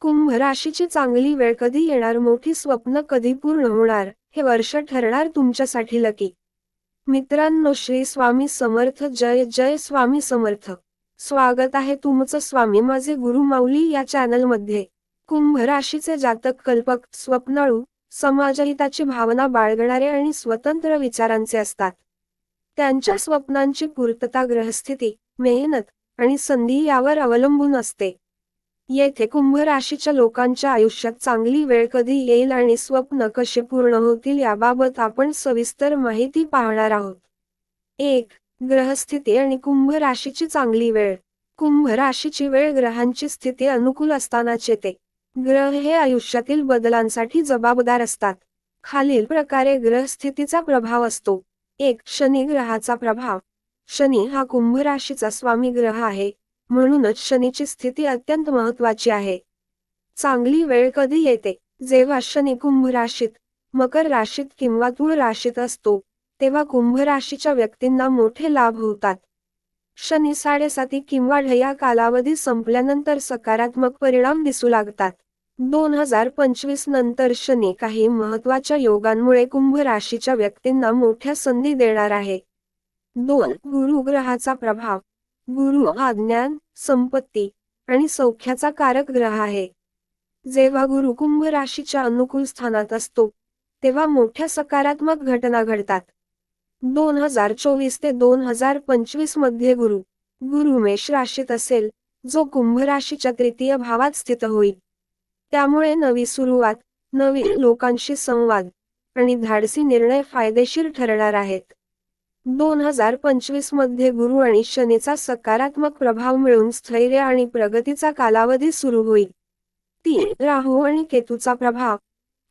कुंभ राशीची चांगली वेळ कधी येणार मोठी स्वप्न कधी पूर्ण होणार हे वर्ष ठरणार तुमच्यासाठी लकी. मित्रांनो श्री स्वामी समर्थ जय जय स्वामी समर्थ. स्वागत आहे तुमचं स्वामी माझे गुरु माऊली या चॅनलमध्ये. कुंभ राशीचे जातक कल्पक स्वप्नाळू समाजहिताची भावना बाळगणारे आणि स्वतंत्र विचारांचे असतात. त्यांच्या स्वप्नांची पूर्तता ग्रहस्थिती मेहनत आणि संधी यावर अवलंबून असते. येथे कुंभ राशीच्या लोकांच्या आयुष्यात चांगली वेळ कधी येईल आणि स्वप्न कसे पूर्ण होतील याबाबत आपण सविस्तर माहिती पाहणार आहोत. एक ग्रहस्थिती आणि कुंभ राशीची चांगली वेळ. कुंभ राशीची वेळ ग्रहांची स्थिती अनुकूल असतानाच येते ग्रह हे आयुष्यातील बदलांसाठी जबाबदार असतात. खालील प्रकारे ग्रहस्थितीचा प्रभाव असतो. एक शनी ग्रहाचा प्रभाव. शनी हा कुंभ राशीचा स्वामी ग्रह आहे. म्हणूनच शनीची स्थिती अत्यंत महत्वाची आहे. चांगली वेळ कधी येते? जेव्हा शनी कुंभ राशीत मकर राशीत किंवा तूळ राशीत असतो तेव्हा कुंभ राशीच्या व्यक्तींना मोठे लाभ होतात. शनी साडेसाती किंवा ढया कालावधी संपल्यानंतर सकारात्मक परिणाम दिसू लागतात. दोन हजार पंचवीस नंतर शनी काही महत्त्वाच्या योगांमुळे कुंभ राशीच्या व्यक्तींना मोठ्या संधी देणार आहे. दोन गुरु ग्रहाचा प्रभाव. गुरु हा ज्ञान संपत्ती आणि सौख्याचा कारक ग्रह आहे. जेव्हा गुरु कुंभ राशीच्या अनुकूल स्थानात असतो तेव्हा मोठ्या सकारात्मक घटना घडतात. दोन हजार चोवीस ते दोन हजार पंचवीसमध्ये गुरु गुरु मेष राशीत असेल जो कुंभ राशीच्या तृतीय भावात स्थित होईल. त्यामुळे नवी सुरुवात नवी लोकांशी संवाद आणि धाडसी निर्णय फायदेशीर ठरणार आहेत. दोन हजार पंचवीसमध्ये गुरु आणि शनीचा सकारात्मक प्रभाव मिळून स्थैर्य आणि प्रगतीचा कालावधी सुरू होईल. तीन राहू आणि केतूचा प्रभाव.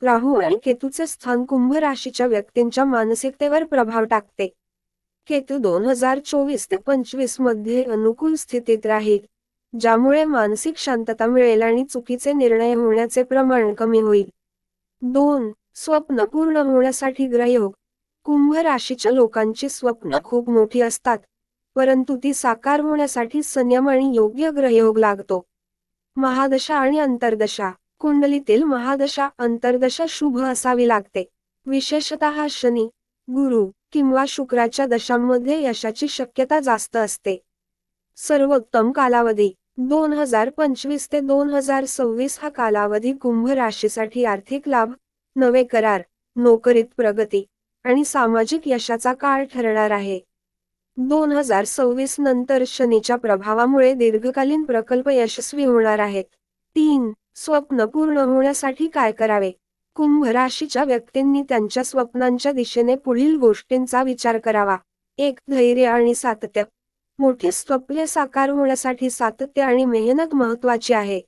राहू आणि केतूचे स्थान कुंभ राशीच्या व्यक्तींच्या मानसिकतेवर प्रभाव टाकते. केतू दोन हजार चोवीस ते पंचवीसमध्ये अनुकूल स्थितीत राहील ज्यामुळे मानसिक शांतता मिळेल आणि चुकीचे निर्णय होण्याचे प्रमाण कमी होईल. दोन स्वप्न पूर्ण होण्यासाठी ग्रहयोग कुंभ राशीच्या लोकांची स्वप्न खूप मोठी असतात परंतु ती साकार होण्यासाठी संयम आणि योग्य ग्रहयोग लागतो. महादशा आणि अंतर्दशा कुंडलीतील महादशा अंतर्दशा शुभ असावी लागते. विशेषतः शनी गुरु किंवा शुक्राच्या दशांमध्ये यशाची शक्यता जास्त असते. सर्वोत्तम कालावधी दोन हजार पंचवीस ते दोन हजार सव्वीस हा कालावधी कुंभ राशीसाठी आर्थिक लाभ नवे करार नोकरीत प्रगती आणि सामाजिक यशाचा काळ ठरणार आहे. दोन हजार सव्वीस नंतर शनीच्या प्रभावामुळे दीर्घकालीन प्रकल्प यशस्वी होणार आहेत. तीन स्वप्न पूर्ण होण्यासाठी काय करावे? कुंभ राशीच्या व्यक्तींनी त्यांच्या स्वप्नांच्या दिशेने पुढील गोष्टींचा विचार करावा. एक धैर्य आणि सातत्य. मोठी स्वप्ने साकार होण्यासाठी सातत्य आणि मेहनत महत्वाची आहे.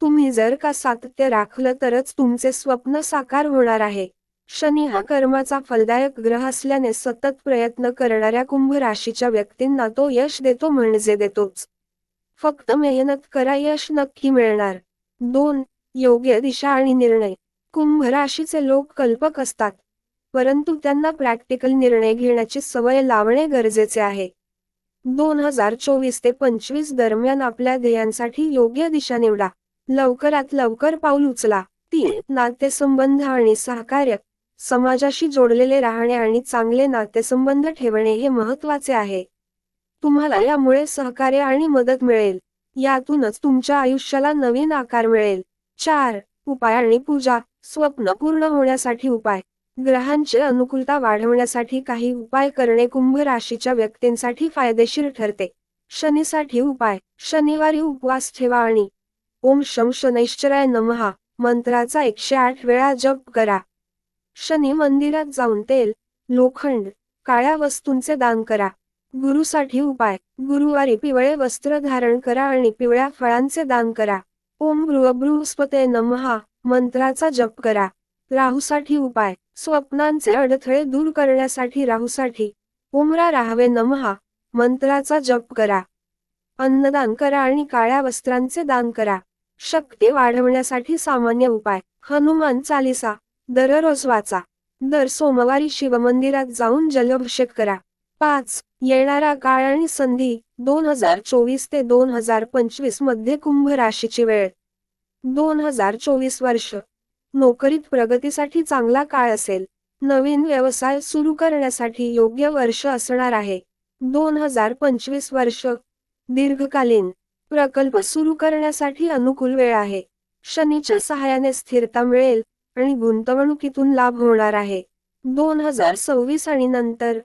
तुम्ही जर का सातत्य राखलं तरच तुमचे स्वप्न साकार होणार आहे. शनी हा कर्माचा फलदायक ग्रह असल्याने सतत प्रयत्न करणाऱ्या कुंभ राशीच्या व्यक्तींना तो यश देतो म्हणजे देतोच. फक्त मेहनत करा यश नक्की मिळणार. दोन योग्य दिशा आणि निर्णय. कुंभ राशीचे लोक कल्पक असतात. परंतु त्यांना प्रॅक्टिकल निर्णय घेण्याची सवय लावणे गरजेचे आहे. दोन हजार चोवीस ते पंचवीस दरम्यान आपल्या ध्येयांसाठी योग्य दिशा निवडा. लवकरात लवकर पाऊल उचला. तीन नातेसंबंध आणि सहकार्य. समाजाशी जोडलेले राहणे आणि चांगले नातेसंबंध ठेवणे हे महत्त्वाचे आहे. तुम्हाला यामुळे सहकार्य आणि मदत मिळेल. यातूनच तुमच्या आयुष्याला नवीन आकार मिळेल. चार उपाय आणि पूजा स्वप्न पूर्ण होण्यासाठी उपाय. ग्रहांची अनुकूलता वाढवण्यासाठी काही उपाय करणे कुंभ राशीच्या व्यक्तींसाठी फायदेशीर ठरते. शनीसाठी उपाय. शनिवारी उपवास ठेवा आणि ओम शम शनैश्चराय नमहा मंत्राचा एकशे आठ वेळा जप करा. शनी मंदिरात जाऊन तेल लोखंड काळ्या वस्तूंचे दान करा. गुरुसाठी उपाय गुरुवारी पिवळे वस्त्र धारण करा आणि पिवळ्या फळांचे दान करा. ओम बृहबृहस्पते नमहा मंत्राचा जप करा. राहूसाठी उपाय स्वप्नांचे अडथळे दूर करण्यासाठी राहूसाठी ओमरा राहावे नमहा मंत्राचा जप करा. अन्नदान करा आणि काळ्या वस्त्रांचे दान करा. शक्ती वाढवण्यासाठी सामान्य उपाय हनुमान चालिसा दररोज वाचा. दर सोमवारी शिवमंदिरात जाऊन जलाभिषेक करा. पाच येणारा काळ आणि संधी दोन हजार चोवीस ते दोन हजार पंचवीसमध्ये कुंभ राशीची वेळ. दोन हजार चोवीस वर्ष. नोकरीत प्रगतीसाठी चांगला काळ असेल. नवीन व्यवसाय सुरू करण्यासाठी योग्य वर्ष असणार आहे. दोन हजार पंचवीस वर्ष. दीर्घकालीन. प्रकल्प सुरू करण्यासाठी अनुकूल वेळ आहे. शनीच्या सहाय्याने स्थिरता मिळेल. आणि गुंतवणुकीतून लाभ होणार आहे. दोन हजार सव्वीस आणि नंतर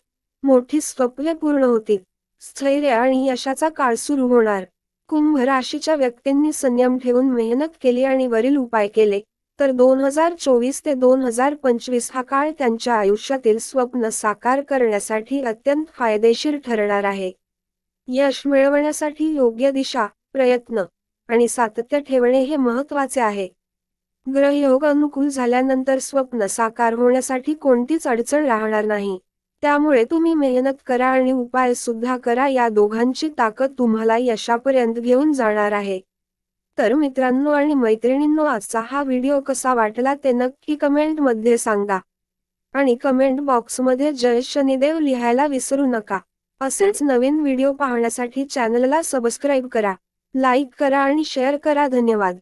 मोठी स्वप्ने पूर्ण होतील. स्थैर्य आणि यशाचा काळ सुरू होणार. कुंभ राशीच्या व्यक्तींनी संयम ठेवून मेहनत केली आणि वरील उपाय केले तर दोन हजार चोवीस ते दोन हजार पंचवीस हा काळ त्यांच्या आयुष्यातील स्वप्न साकार करण्यासाठी अत्यंत फायदेशीर ठरणार आहे. यश मिळवण्यासाठी योग्य दिशा प्रयत्न आणि सातत्य ठेवणे हे महत्त्वाचे आहे. ग्रहयोग अनुकूल झाल्यानंतर स्वप्न साकार होण्यासाठी कोणतीच अडचण राहणार नाही. त्यामुळे तुम्ही मेहनत करा आणि उपाय सुद्धा करा या दोघांची ताकद तुम्हाला यशापर्यंत घेऊन जाणार आहे. तर मित्रांनो आणि मैत्रिणींनो आजचा हा व्हिडिओ कसा वाटला ते नक्की कमेंटमध्ये सांगा. आणि कमेंट बॉक्समध्ये जय शनिदेव लिहायला विसरू नका. असेच नवीन व्हिडिओ पाहण्यासाठी चॅनलला सबस्क्राईब करा लाईक करा आणि शेअर करा. धन्यवाद.